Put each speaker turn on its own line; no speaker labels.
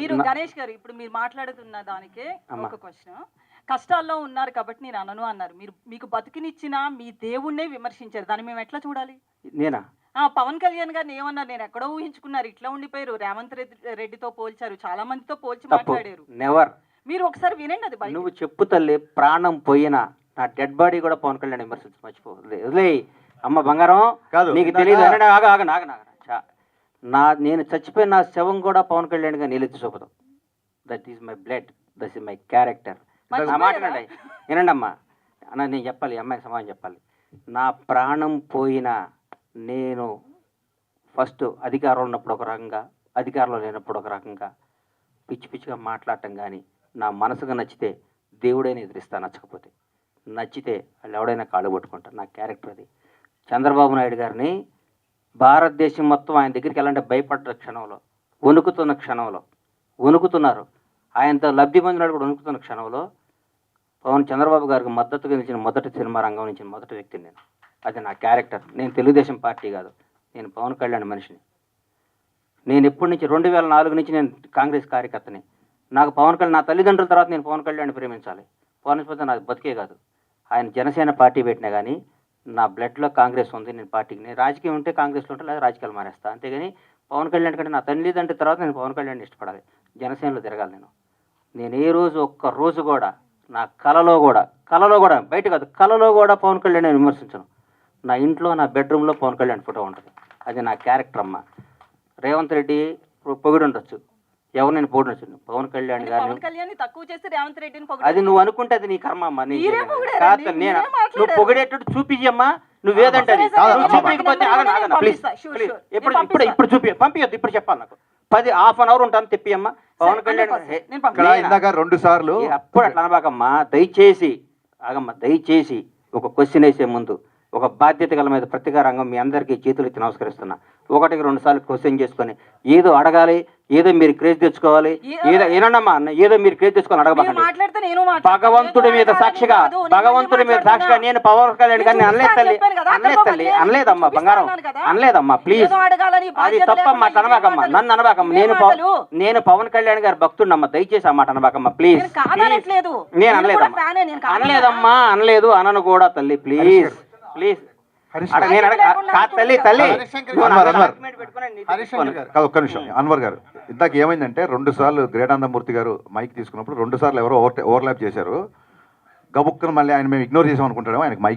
మీరు గణేష్ గారు ఇప్పుడు మీరు మాట్లాడుతున్న దానికే. ఒక క్వశ్చన్ కష్టాల్లో ఉన్నారు కాబట్టి నేను అనను అన్నారు. మీరు మీకు బతికినిచ్చిన మీ దేవుణ్ణే విమర్శించారు. దాన్ని మేము ఎట్లా చూడాలి?
నేనా?
ఆ పవన్ కళ్యాణ్ గారిని ఏమన్నారు? నేను ఎక్కడో ఊహించుకున్నారు. ఇట్లా ఉండిపోయారు. రేవంత్ రెడ్డి రెడ్డితో పోల్చారు. చాలా మందితో పోల్చి మాట్లాడారు.
నెవర్
మీరు ఒకసారి వినండి అది
నువ్వు చెప్పు తల్లి ప్రాణం పోయినా నా డెడ్ బాడీ కూడా పవన్ కళ్యాణ్ విమర్శించి మర్చిపో వదిలే వదిలేయ్. అమ్మ బంగారం
కాదు,
నీకు తెలియదు ఆగ ఆగ ఆగ. చా. నా నేను చచ్చిపోయిన నా శవం కూడా పవన్ కళ్యాణ్గా నిలెత్తి చూపుతాం that is my blood that is my character మాట వినండి. అమ్మా అన్న నేను చెప్పాలి ఈ అమ్మాయికి సమాధానం చెప్పాలి. నా ప్రాణం పోయినా నేను ఫస్ట్ అధికారంలో ఉన్నప్పుడు ఒక రకంగా అధికారంలో లేనప్పుడు ఒక రకంగా పిచ్చి పిచ్చిగా మాట్లాడటం కానీ నా మనసుకు నచ్చితే దేవుడైనా ఎదిరిస్తా నచ్చకపోతే. నచ్చితే వాళ్ళు ఎవడైనా కాళ్ళు పట్టుకుంటారు. నా క్యారెక్టర్ అది. చంద్రబాబు నాయుడు గారిని భారతదేశం మొత్తం ఆయన దగ్గరికి వెళ్ళాలంటే భయపడ్డ క్షణంలో వణుకుతున్న క్షణంలో. వణుకుతున్నారు. ఆయనతో లబ్ధి పొందినాడు కూడా వణుకుతున్న క్షణంలో పవన్ చంద్రబాబు గారికి మద్దతుగా నిలిచిన మొదటి సినిమా రంగం నుంచి మొదటి వ్యక్తిని నేను. అది నా క్యారెక్టర్. నేను తెలుగుదేశం పార్టీ కాదు. నేను పవన్ కళ్యాణ్ మనిషిని. నేను ఎప్పటి నుంచి రెండు వేల నాలుగు నుంచి నేను కాంగ్రెస్ కార్యకర్తని. నాకు పవన్ కళ్యాణ్ నా తల్లిదండ్రుల తర్వాత నేను పవన్ కళ్యాణ్ ప్రేమించాలి. పవన్ పోతే నాకు బతికే కాదు. ఆయన జనసేన పార్టీ పెట్టినా కానీ నా బ్లడ్లో కాంగ్రెస్ ఉంది నేను పార్టీకి నేను రాజకీయం ఉంటే కాంగ్రెస్లో ఉంటే లేదా రాజకీయాలు మానేస్తా. అంతేగాని పవన్ కళ్యాణ్ కంటే నా తల్లిదండ్రుల తర్వాత నేను పవన్ కళ్యాణ్ ఇష్టపడాలి. జనసేనలో తిరగాలి నేను. నేను ఏ రోజు ఒక్క రోజు కూడా నా కలలో కూడా కలలో కూడా బయట కాదు కలలో కూడా పవన్ కళ్యాణ్ నేను విమర్శించను. నా ఇంట్లో నా బెడ్రూమ్లో పవన్ కళ్యాణ్ ఫోటో ఉంటుంది. అది నా క్యారెక్టర్ అమ్మ. రేవంత్ రెడ్డి పొగిడి ఉండొచ్చు ఎవరు నేను పొగిడొచ్చు పవన్ కళ్యాణ్
అంటే
గారిని
పవన్ కళ్యాణ్ తక్కువ చేసి రేవంత్ రెడ్డిని
అది. నువ్వు అనుకుంటే అది నీ కర్మ అమ్మా నీ కాదు నేను నువ్వు. పొగిడేటట్టు చూపించమ్మా నువ్వేదంటే. చూపించకపోతే ప్లీజ్. ఇప్పుడు ఇప్పుడు చూపి పంపించద్దు ఇప్పుడు చెప్పాలి నాకు పది హాఫ్ అన్ అవర్ ఉంటాను తెప్పియమ్మా పవన్ కళ్యాణ్
100%
హే,
నేను
ఇక్కడ
పంపిస్తాను.
ఇందాక రెండు సార్లు
అప్పుడు అట్లా అనబాకమ్మా దయచేసి ఆగమ్మా దయచేసి ఒక క్వశ్చన్ వేసే ముందు ఒక బాధ్యత గల మీద ప్రతిగా రంగం మీ అందరికీ చేతులు ఎత్తి నమస్కరిస్తున్నా ఒకటికి రెండు సార్లు క్వశ్చన్ చేసుకొని ఏదో అడగాలి ఏదో మీరు క్రేజ్ తెచ్చుకోవాలి ఏదో ఏనమ్మా అన్న ఏదో మీరు క్రేజ్ తెచ్చుకొని అడగబాకండి. భగవంతుడి మీద సాక్షిగా భగవంతుడి మీద. సాక్షిగా నేను పవన్ కళ్యాణ్ గారిని అనలేదు తల్లి అనలేదు తల్లి అనలేదమ్మా బంగారం. అనలేదమ్మా ప్లీజ్ అది తప్పమ్మా అనబాకమ్మా నన్ను అనబాకమ్మ. నేను. నేను పవన్ కళ్యాణ్ గారు భక్తుడమ్మా దయచేసి ఆ మాట అనబాకమ్మా ప్లీజ్
నేను
అనలేదమ్మా. అనలేదమ్మా అనలేదు అనను కూడా తల్లి ప్లీజ్ ప్లీజ్. తల్లి తల్లి.
అన్వర్. ఒక్క నిమిషం అన్వర్ గారు. ఇందాక ఏమైందంటే రెండు సార్లు గ్రేటానందమూర్తి గారు మైక్ తీసుకున్నప్పుడు రెండు సార్లు ఎవరో ఓవర్ ఓవర్లాప్ చేశారు. గబుక్కను మళ్ళీ ఆయన మేము ఇగ్నోర్ చేసాం అనుకుంటాడేమో ఆయనకి మైక్